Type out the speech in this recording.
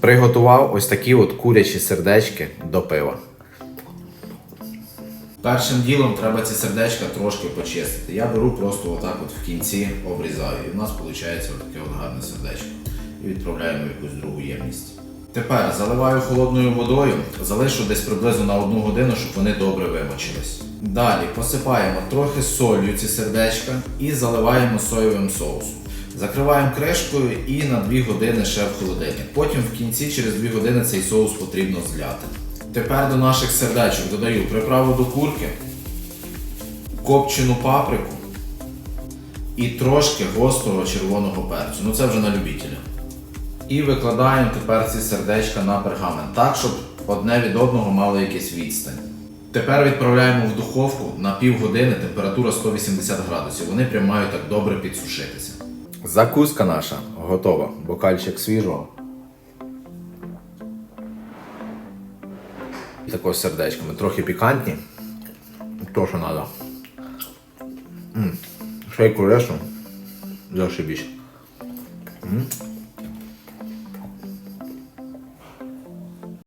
Приготував ось такі от курячі сердечки до пива. Першим ділом треба ці сердечка трошки почистити. Я беру просто отак от в кінці обрізаю. І в нас виходить отаке от гарне сердечко. І відправляємо в якусь другу ємність. Тепер заливаю холодною водою, залишу десь приблизно на одну годину, щоб вони добре вимочились. Далі посипаємо трохи солью ці сердечка і заливаємо соєвим соусом. Закриваємо кришкою і на 2 години ще в холодильник. Потім в кінці через 2 години цей соус потрібно зляти. Тепер до наших сердечок додаю приправу до курки, копчену паприку і трошки гострого червоного перцю. Ну це вже на любителя. І викладаємо тепер ці сердечка на пергамент так, щоб одне від одного мало якийсь відстань. Тепер відправляємо в духовку на півгодини, температура 180 градусів. Вони прям мають так добре підсушитися. Закуска наша готова. Бокальчик свіжого. І такого з сердечками. Трохи пікантні. То, що треба. Шейку решу. Зашибіч.